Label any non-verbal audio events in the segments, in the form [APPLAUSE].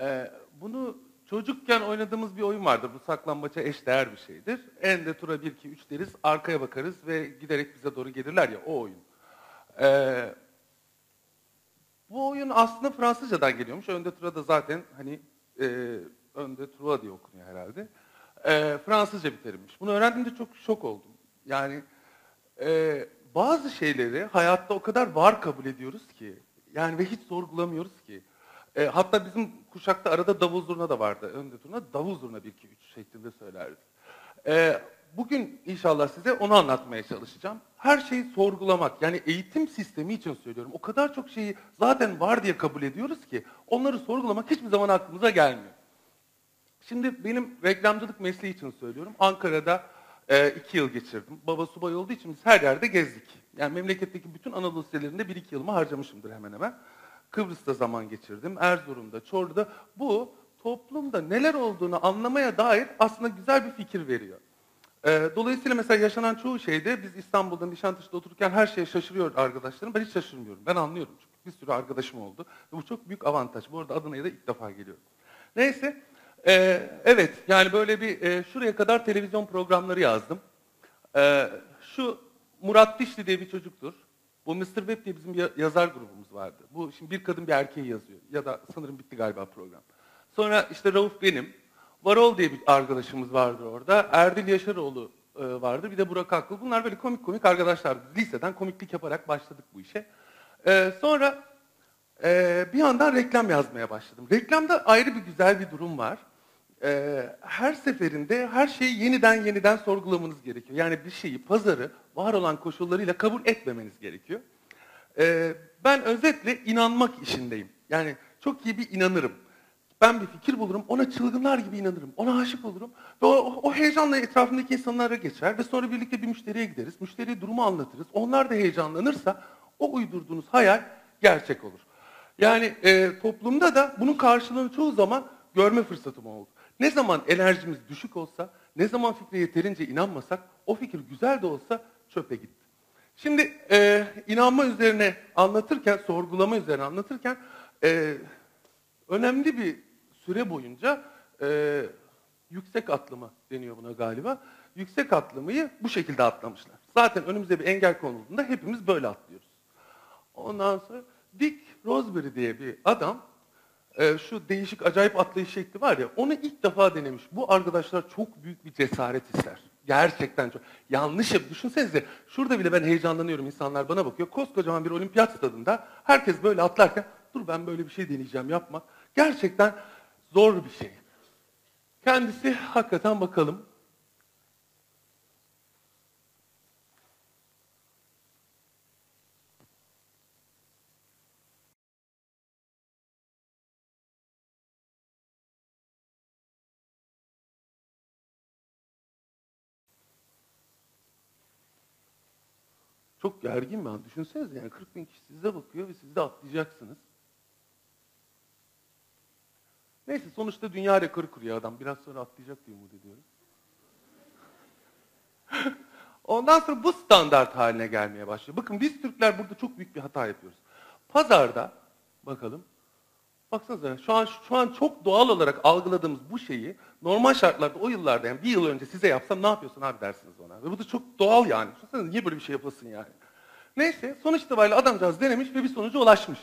Ee, bunu çocukken oynadığımız bir oyun vardır. Bu saklambaça eşdeğer bir şeydir. Ende tura 1, 2, 3 deriz, arkaya bakarız ve giderek bize doğru gelirler ya o oyun. Ee, bu oyun aslında Fransızcadan geliyormuş. Önde tura da zaten hani e, önde tura diye okunuyor herhalde. Ee, Fransızca bir terimmiş. Bunu öğrendiğimde çok şok oldum. Yani e, bazı şeyleri hayatta o kadar var kabul ediyoruz ki, yani ve hiç sorgulamıyoruz ki. E, hatta bizim kuşakta arada davul zurna da vardı. Önde turna davul zurna 1 2 3 şeklinde söylerdik. E, bugün inşallah size onu anlatmaya çalışacağım. Her şeyi sorgulamak, yani eğitim sistemi için söylüyorum. O kadar çok şeyi zaten var diye kabul ediyoruz ki onları sorgulamak hiçbir zaman aklımıza gelmiyor. Şimdi benim reklamcılık mesleği için söylüyorum. Ankara'da e, iki yıl geçirdim. Baba subay olduğu için biz her yerde gezdik. Yani memleketteki bütün Anadolu sitelerinde bir iki yılımı harcamışımdır hemen hemen. Kıbrıs'ta zaman geçirdim, Erzurum'da, Çorlu'da. Bu toplumda neler olduğunu anlamaya dair aslında güzel bir fikir veriyor. Ee, dolayısıyla mesela yaşanan çoğu şeyde biz İstanbul'da, Nişantaşı'da otururken her şeye şaşırıyor arkadaşlarım. Ben hiç şaşırmıyorum. Ben anlıyorum çünkü bir sürü arkadaşım oldu. Bu çok büyük avantaj. Bu arada Adana'ya da ilk defa geliyorum. Neyse, ee, evet yani böyle bir e, şuraya kadar televizyon programları yazdım. Ee, şu Murat Dişli diye bir çocuktur. Bu Mr. Web diye bizim yazar grubumuz vardı. Bu şimdi bir kadın bir erkeği yazıyor. Ya da sanırım bitti galiba program. Sonra işte Rauf benim. Varol diye bir arkadaşımız vardı orada. Erdil Yaşaroğlu e, vardı. Bir de Burak Akıl. Bunlar böyle komik komik arkadaşlardı. Liseden komiklik yaparak başladık bu işe. E, sonra e, bir yandan reklam yazmaya başladım. Reklamda ayrı bir güzel bir durum var. Her seferinde her şeyi yeniden yeniden sorgulamanız gerekiyor. Yani bir şeyi, pazarı var olan koşullarıyla kabul etmemeniz gerekiyor. E, ben özetle inanmak işindeyim. Yani çok iyi bir inanırım. Ben bir fikir bulurum, ona çılgınlar gibi inanırım, ona aşık olurum. Ve o, o heyecanla etrafındaki insanlara geçer ve sonra birlikte bir müşteriye gideriz. Müşteriye durumu anlatırız. Onlar da heyecanlanırsa o uydurduğunuz hayal gerçek olur. Yani e, toplumda da bunun karşılığını çoğu zaman görme fırsatım oldu. Ne zaman enerjimiz düşük olsa, ne zaman fikre yeterince inanmasak, o fikir güzel de olsa çöpe gitti. Şimdi e, inanma üzerine anlatırken, sorgulama üzerine anlatırken e, önemli bir süre boyunca e, yüksek atlama deniyor buna galiba. Yüksek atlamayı bu şekilde atlamışlar. Zaten önümüze bir engel konulduğunda hepimiz böyle atlıyoruz. Ondan sonra Dick Roseberry diye bir adam e, şu değişik acayip atlayış şekli var ya onu ilk defa denemiş. Bu arkadaşlar çok büyük bir cesaret ister. Gerçekten çok. Yanlış yap. Düşünsenize şurada bile ben heyecanlanıyorum. insanlar bana bakıyor. Koskocaman bir olimpiyat stadında herkes böyle atlarken dur ben böyle bir şey deneyeceğim yapma. Gerçekten zor bir şey. Kendisi hakikaten bakalım. Çok gergin ben. Düşünsenize yani 40 bin kişi size bakıyor ve siz de atlayacaksınız. Neyse sonuçta dünya rekoru kuruyor adam. Biraz sonra atlayacak diye umut ediyorum. [LAUGHS] Ondan sonra bu standart haline gelmeye başlıyor. Bakın biz Türkler burada çok büyük bir hata yapıyoruz. Pazarda bakalım. Baksanıza şu an şu an çok doğal olarak algıladığımız bu şeyi normal şartlarda o yıllarda yani bir yıl önce size yapsam ne yapıyorsun abi dersiniz ona. Ve bu da çok doğal yani. Düşünsene niye böyle bir şey yapasın yani. Neyse sonuç itibariyle adamcağız denemiş ve bir sonuca ulaşmış.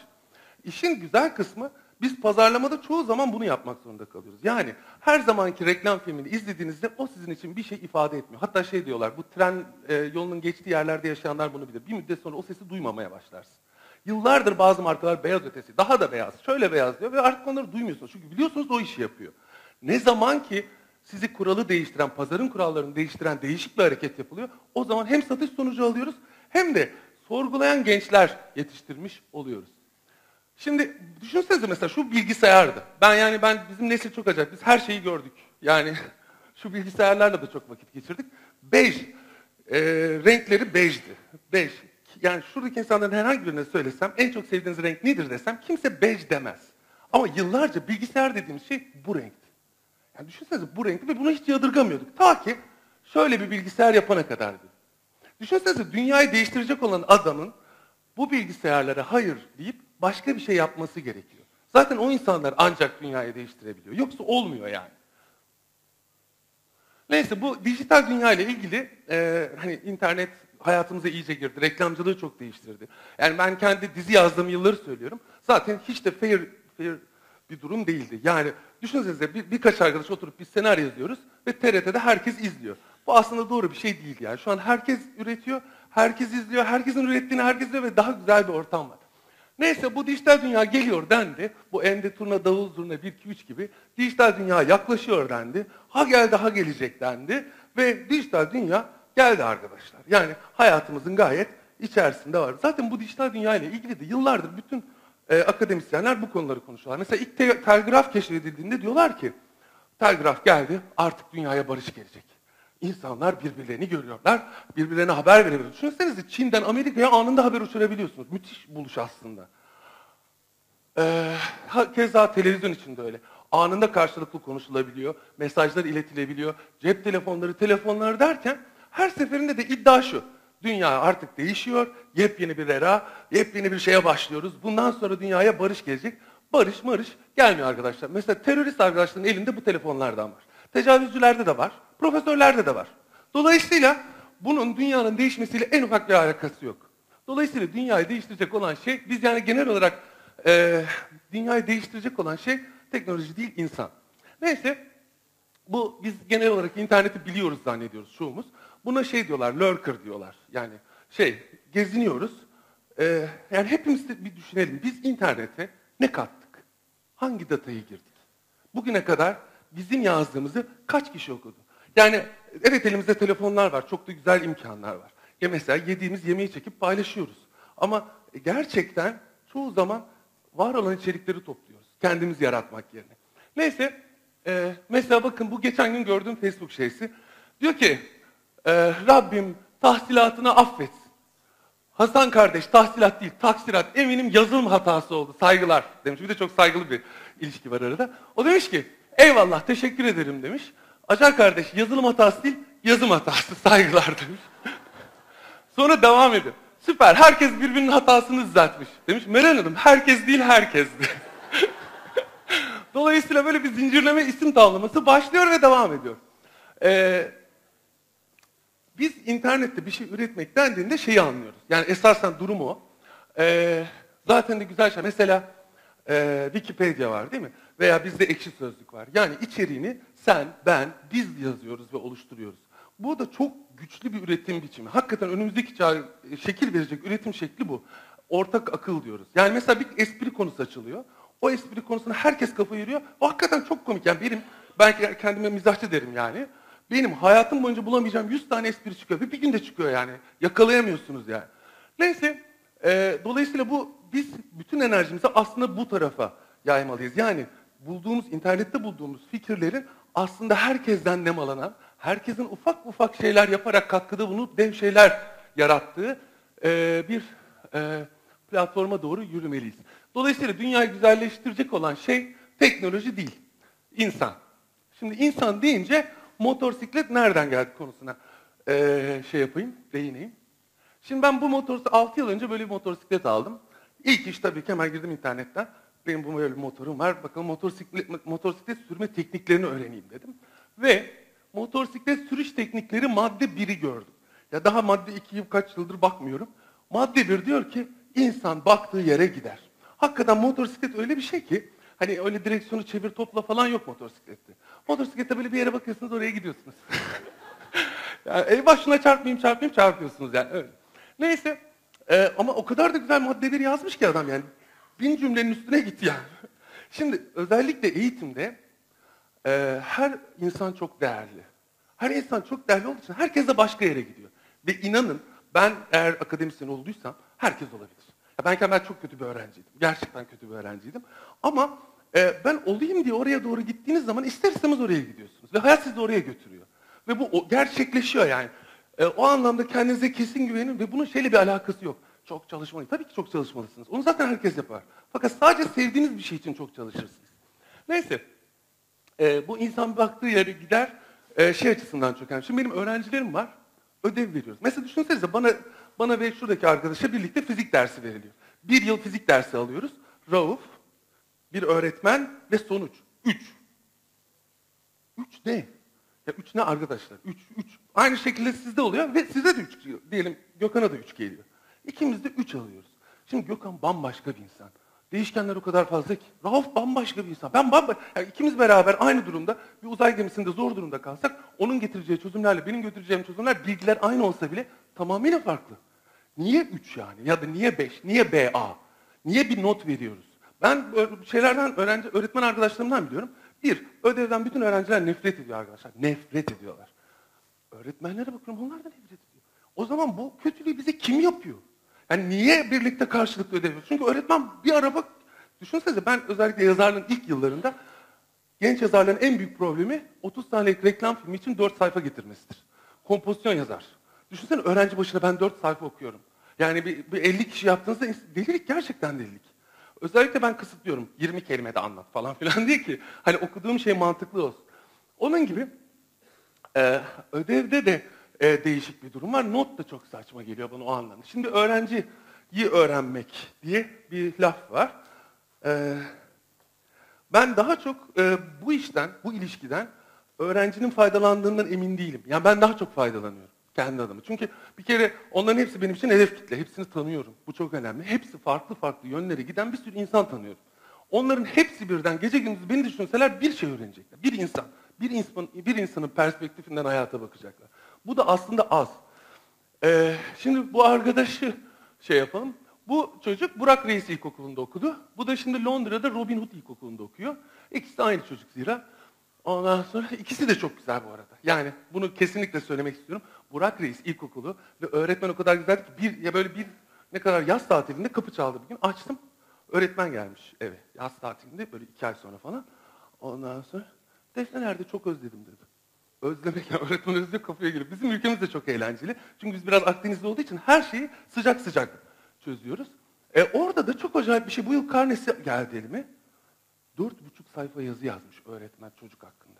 İşin güzel kısmı biz pazarlamada çoğu zaman bunu yapmak zorunda kalıyoruz. Yani her zamanki reklam filmini izlediğinizde o sizin için bir şey ifade etmiyor. Hatta şey diyorlar, bu tren e, yolunun geçtiği yerlerde yaşayanlar bunu bilir. Bir müddet sonra o sesi duymamaya başlarsın. Yıllardır bazı markalar beyaz ötesi, daha da beyaz, şöyle beyaz diyor ve artık onları duymuyorsunuz. Çünkü biliyorsunuz o işi yapıyor. Ne zaman ki sizi kuralı değiştiren, pazarın kurallarını değiştiren değişik bir hareket yapılıyor, o zaman hem satış sonucu alıyoruz hem de sorgulayan gençler yetiştirmiş oluyoruz. Şimdi düşünsenize mesela şu bilgisayardı. Ben yani ben bizim nesil çok acayip. Biz her şeyi gördük. Yani [LAUGHS] şu bilgisayarlarla da çok vakit geçirdik. Bej. E, renkleri bejdi. Bej. Yani şuradaki insanların herhangi birine söylesem en çok sevdiğiniz renk nedir desem kimse bej demez. Ama yıllarca bilgisayar dediğimiz şey bu renkti. Yani düşünsenize bu renkti ve bunu hiç yadırgamıyorduk. Ta ki şöyle bir bilgisayar yapana kadardı. Düşünsenize dünyayı değiştirecek olan adamın bu bilgisayarlara hayır deyip başka bir şey yapması gerekiyor. Zaten o insanlar ancak dünyayı değiştirebiliyor. Yoksa olmuyor yani. Neyse bu dijital dünya ile ilgili e, hani internet hayatımıza iyice girdi. Reklamcılığı çok değiştirdi. Yani ben kendi dizi yazdığım yılları söylüyorum. Zaten hiç de fair, fair bir durum değildi. Yani düşünsenize bir, birkaç arkadaş oturup bir senaryo yazıyoruz ve TRT'de herkes izliyor. Bu aslında doğru bir şey değil yani. Şu an herkes üretiyor, herkes izliyor, herkesin ürettiğini herkes izliyor ve daha güzel bir ortam var. Neyse bu dijital dünya geliyor dendi. Bu ende turna, davul zurna 1, 2, 3 gibi dijital dünya yaklaşıyor dendi. Ha geldi ha gelecek dendi. Ve dijital dünya geldi arkadaşlar. Yani hayatımızın gayet içerisinde var. Zaten bu dijital dünya ile ilgili de yıllardır bütün e, akademisyenler bu konuları konuşuyorlar. Mesela ilk te telgraf keşfedildiğinde diyorlar ki telgraf geldi artık dünyaya barış gelecek. İnsanlar birbirlerini görüyorlar, birbirlerine haber verebiliyor. Düşünsenize Çin'den Amerika'ya anında haber uçurabiliyorsunuz. Müthiş buluş aslında. Ee, keza televizyon için de öyle. Anında karşılıklı konuşulabiliyor, mesajlar iletilebiliyor, cep telefonları, telefonlar derken her seferinde de iddia şu. Dünya artık değişiyor, yepyeni bir era, yepyeni bir şeye başlıyoruz. Bundan sonra dünyaya barış gelecek. Barış marış gelmiyor arkadaşlar. Mesela terörist arkadaşların elinde bu telefonlardan var. Tecavüzcülerde de var, profesörlerde de var. Dolayısıyla bunun dünyanın değişmesiyle en ufak bir alakası yok. Dolayısıyla dünyayı değiştirecek olan şey, biz yani genel olarak e, dünyayı değiştirecek olan şey teknoloji değil, insan. Neyse, bu biz genel olarak interneti biliyoruz zannediyoruz çoğumuz. Buna şey diyorlar, lurker diyorlar. Yani şey, geziniyoruz. Ee, yani hepimiz de bir düşünelim. Biz internete ne kattık? Hangi datayı girdik? Bugüne kadar bizim yazdığımızı kaç kişi okudu? Yani evet elimizde telefonlar var, çok da güzel imkanlar var. Ya mesela yediğimiz yemeği çekip paylaşıyoruz. Ama gerçekten çoğu zaman var olan içerikleri topluyoruz. Kendimiz yaratmak yerine. Neyse, e, mesela bakın bu geçen gün gördüğüm Facebook şeysi. Diyor ki, e, Rabbim tahsilatını affetsin. Hasan kardeş tahsilat değil, taksirat eminim yazılım hatası oldu. Saygılar demiş. Bir de çok saygılı bir ilişki var arada. O demiş ki, eyvallah teşekkür ederim demiş. Acar kardeş yazılım hatası değil, yazım hatası. [LAUGHS] Saygılar demiş. Sonra devam ediyor. Süper, herkes birbirinin hatasını düzeltmiş. Demiş, Meral Hanım, herkes değil herkesti. [LAUGHS] Dolayısıyla böyle bir zincirleme isim tavlaması başlıyor ve devam ediyor. Ee, biz internette bir şey üretmek dendiğinde şeyi anlıyoruz. Yani esasen durum o. Ee, zaten de güzel şey. Mesela e, Wikipedia var değil mi? Veya bizde ekşi sözlük var. Yani içeriğini sen, ben, biz yazıyoruz ve oluşturuyoruz. Bu da çok güçlü bir üretim biçimi. Hakikaten önümüzdeki çağ şekil verecek üretim şekli bu. Ortak akıl diyoruz. Yani mesela bir espri konusu açılıyor. O espri konusuna herkes kafa yürüyor. O hakikaten çok komik. Yani benim, ben kendime mizahçı derim yani. Benim hayatım boyunca bulamayacağım 100 tane espri çıkıyor. Bir, bir günde çıkıyor yani. Yakalayamıyorsunuz yani. Neyse, e, dolayısıyla bu biz bütün enerjimizi aslında bu tarafa yaymalıyız. Yani bulduğumuz, internette bulduğumuz fikirlerin aslında herkesten nemalanan, herkesin ufak ufak şeyler yaparak katkıda bulunup dev şeyler yarattığı e, bir e, platforma doğru yürümeliyiz. Dolayısıyla dünyayı güzelleştirecek olan şey teknoloji değil, insan. Şimdi insan deyince motosiklet nereden geldi konusuna ee, şey yapayım, değineyim. Şimdi ben bu motoru 6 yıl önce böyle bir motosiklet aldım. İlk iş tabii ki hemen girdim internetten. Benim bu böyle bir motorum var. Bakalım motosiklet, motosiklet sürme tekniklerini öğreneyim dedim. Ve motosiklet sürüş teknikleri madde 1'i gördüm. Ya daha madde 2'yi kaç yıldır bakmıyorum. Madde 1 diyor ki insan baktığı yere gider. Hakikaten motosiklet öyle bir şey ki hani öyle direksiyonu çevir topla falan yok motosiklette. Motosiklette böyle bir yere bakıyorsunuz oraya gidiyorsunuz. [LAUGHS] yani eyvah şuna çarpmayayım çarpmayayım çarpıyorsunuz yani öyle. Neyse e, ama o kadar da güzel maddeleri yazmış ki adam yani. Bin cümlenin üstüne gitti yani. [LAUGHS] Şimdi özellikle eğitimde e, her insan çok değerli. Her insan çok değerli olduğu için herkes de başka yere gidiyor. Ve inanın ben eğer akademisyen olduysam herkes olabilir. Ben kendimden çok kötü bir öğrenciydim. Gerçekten kötü bir öğrenciydim. Ama e, ben olayım diye oraya doğru gittiğiniz zaman ister istemez oraya gidiyorsunuz. Ve hayat sizi oraya götürüyor. Ve bu o, gerçekleşiyor yani. E, o anlamda kendinize kesin güvenin ve bunun şeyle bir alakası yok. Çok çalışmalıyım. Tabii ki çok çalışmalısınız. Onu zaten herkes yapar. Fakat sadece sevdiğiniz bir şey için çok çalışırsınız. Neyse. E, bu insan baktığı yere gider e, şey açısından çok önemli. Şimdi benim öğrencilerim var. Ödev veriyoruz. Mesela düşünsenize bana bana ve şuradaki arkadaşa birlikte fizik dersi veriliyor. Bir yıl fizik dersi alıyoruz. Rauf, bir öğretmen ve sonuç. Üç. Üç ne? Ya üç ne arkadaşlar? Üç, üç. Aynı şekilde sizde oluyor ve size de üç. Diyelim Gökhan'a da üç geliyor. İkimiz de üç alıyoruz. Şimdi Gökhan bambaşka bir insan. Değişkenler o kadar fazla ki. Rauf bambaşka bir insan. Ben bambaşka. Yani ikimiz beraber aynı durumda bir uzay gemisinde zor durumda kalsak onun getireceği çözümlerle benim götüreceğim çözümler bilgiler aynı olsa bile tamamıyla farklı. Niye üç yani? Ya da niye beş? Niye BA? Niye bir not veriyoruz? Ben şeylerden öğrenci, öğretmen arkadaşlarımdan biliyorum. Bir, ödevden bütün öğrenciler nefret ediyor arkadaşlar. Nefret ediyorlar. Öğretmenlere bakıyorum onlar da nefret ediyor. O zaman bu kötülüğü bize kim yapıyor? Yani niye birlikte karşılıklı ödev yapıyoruz? Çünkü öğretmen bir ara bak, düşünsenize ben özellikle yazarlığın ilk yıllarında genç yazarların en büyük problemi 30 saniyelik reklam filmi için 4 sayfa getirmesidir. Kompozisyon yazar. Düşünsene öğrenci başına ben 4 sayfa okuyorum. Yani bir, bir 50 kişi yaptığınızda delilik gerçekten delilik. Özellikle ben kısıtlıyorum. 20 kelimede anlat falan filan [LAUGHS] diye ki hani okuduğum şey mantıklı olsun. Onun gibi e, ödevde de e, değişik bir durum var. Not da çok saçma geliyor bana o anlamda. Şimdi öğrenciyi öğrenmek diye bir laf var. E, ben daha çok e, bu işten, bu ilişkiden öğrencinin faydalandığından emin değilim. Yani ben daha çok faydalanıyorum kendi adıma. Çünkü bir kere onların hepsi benim için hedef kitle. Hepsini tanıyorum. Bu çok önemli. Hepsi farklı farklı yönlere giden bir sürü insan tanıyorum. Onların hepsi birden gece gündüz beni düşünseler bir şey öğrenecekler. Bir insan. Bir, insan, bir insanın perspektifinden hayata bakacaklar. Bu da aslında az. Ee, şimdi bu arkadaşı şey yapalım. Bu çocuk Burak Reis İlkokulu'nda okudu. Bu da şimdi Londra'da Robin Hood İlkokulu'nda okuyor. İkisi de aynı çocuk zira. Ondan sonra ikisi de çok güzel bu arada. Yani bunu kesinlikle söylemek istiyorum. Burak Reis İlkokulu ve öğretmen o kadar güzeldi ki bir ya böyle bir ne kadar yaz tatilinde kapı çaldı bir gün. Açtım. Öğretmen gelmiş eve. Yaz tatilinde böyle iki ay sonra falan. Ondan sonra Defne nerede çok özledim dedi. Özlemek yani [LAUGHS] öğretmen özlüyor kafaya giriyor. Bizim ülkemiz de çok eğlenceli. Çünkü biz biraz Akdeniz'de olduğu için her şeyi sıcak sıcak çözüyoruz. E orada da çok acayip bir şey. Bu yıl karnesi geldi elime. Dört buçuk sayfa yazı yazmış öğretmen çocuk hakkında.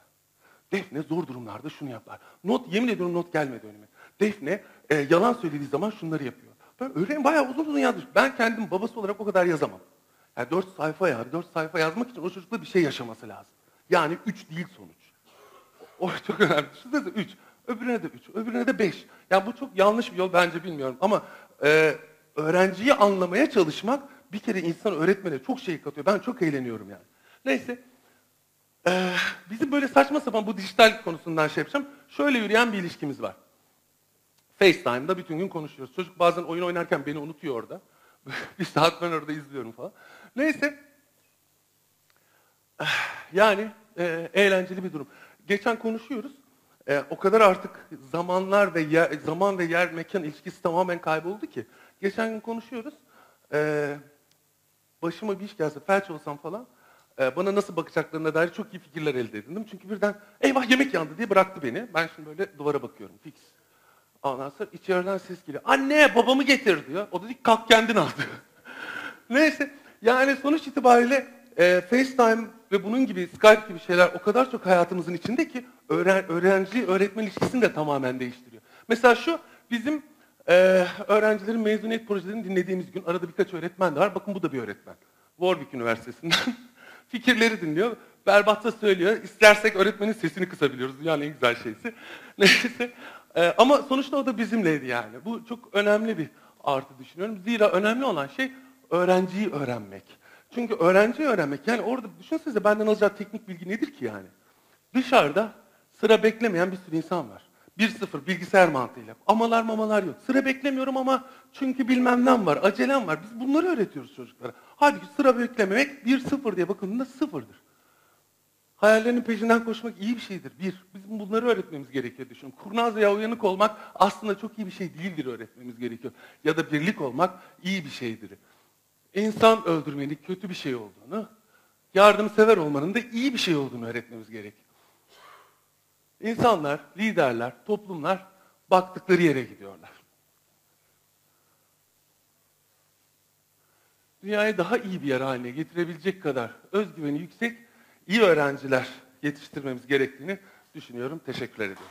Defne zor durumlarda şunu yapar. Not, yemin ediyorum not gelmedi önüme. Defne e, yalan söylediği zaman şunları yapıyor. Ben öğren bayağı uzun uzun yazmış. Ben kendim babası olarak o kadar yazamam. Yani dört sayfa ya, dört sayfa yazmak için o çocukla bir şey yaşaması lazım. Yani üç değil sonuç. O [LAUGHS] çok önemli. Düşünsenize üç. Öbürüne de üç. Öbürüne de beş. Yani bu çok yanlış bir yol bence bilmiyorum. Ama e, öğrenciyi anlamaya çalışmak bir kere insan öğretmene çok şey katıyor. Ben çok eğleniyorum yani. Neyse. Ee, bizim böyle saçma sapan bu dijital konusundan şey yapacağım. Şöyle yürüyen bir ilişkimiz var. FaceTime'da bütün gün konuşuyoruz. Çocuk bazen oyun oynarken beni unutuyor orada. [LAUGHS] bir saat ben orada izliyorum falan. Neyse. Yani e, eğlenceli bir durum. Geçen konuşuyoruz. E, o kadar artık zamanlar ve yer, zaman ve yer mekan ilişkisi tamamen kayboldu ki. Geçen gün konuşuyoruz. E, başıma bir iş gelse, felç olsam falan e, bana nasıl bakacaklarına dair çok iyi fikirler elde edindim. Çünkü birden eyvah yemek yandı diye bıraktı beni. Ben şimdi böyle duvara bakıyorum fix. Ondan sonra içeriden ses geliyor. Anne babamı getir diyor. O da diyor kalk kendin al. [LAUGHS] Neyse yani sonuç itibariyle e, FaceTime ve bunun gibi Skype gibi şeyler o kadar çok hayatımızın içinde ki öğren, öğrenci öğretmen ilişkisini de tamamen değiştiriyor. Mesela şu bizim e, öğrencilerin mezuniyet projelerini dinlediğimiz gün arada birkaç öğretmen de var. Bakın bu da bir öğretmen. Warwick Üniversitesi'nden. [LAUGHS] Fikirleri dinliyor. Berbatça söylüyor. İstersek öğretmenin sesini kısabiliyoruz. Dünyanın en güzel şeysi. [LAUGHS] Neyse. Ee, ama sonuçta o da bizimleydi yani. Bu çok önemli bir artı düşünüyorum. Zira önemli olan şey öğrenciyi öğrenmek. Çünkü öğrenciyi öğrenmek, yani orada düşünsenize benden alacağı teknik bilgi nedir ki yani? Dışarıda sıra beklemeyen bir sürü insan var. 1-0 bilgisayar mantığıyla. Amalar mamalar yok. Sıra beklemiyorum ama çünkü bilmemden var, acelem var. Biz bunları öğretiyoruz çocuklara. Halbuki sıra beklememek 1-0 diye bakıldığında sıfırdır. Hayallerinin peşinden koşmak iyi bir şeydir. Bir, bizim bunları öğretmemiz gerekiyor düşünün. Kurnaz veya uyanık olmak aslında çok iyi bir şey değildir öğretmemiz gerekiyor. Ya da birlik olmak iyi bir şeydir. İnsan öldürmenin kötü bir şey olduğunu, yardımsever olmanın da iyi bir şey olduğunu öğretmemiz gerekiyor. İnsanlar, liderler, toplumlar baktıkları yere gidiyorlar. Dünyayı daha iyi bir yer haline getirebilecek kadar özgüveni yüksek, iyi öğrenciler yetiştirmemiz gerektiğini düşünüyorum. Teşekkür ediyorum.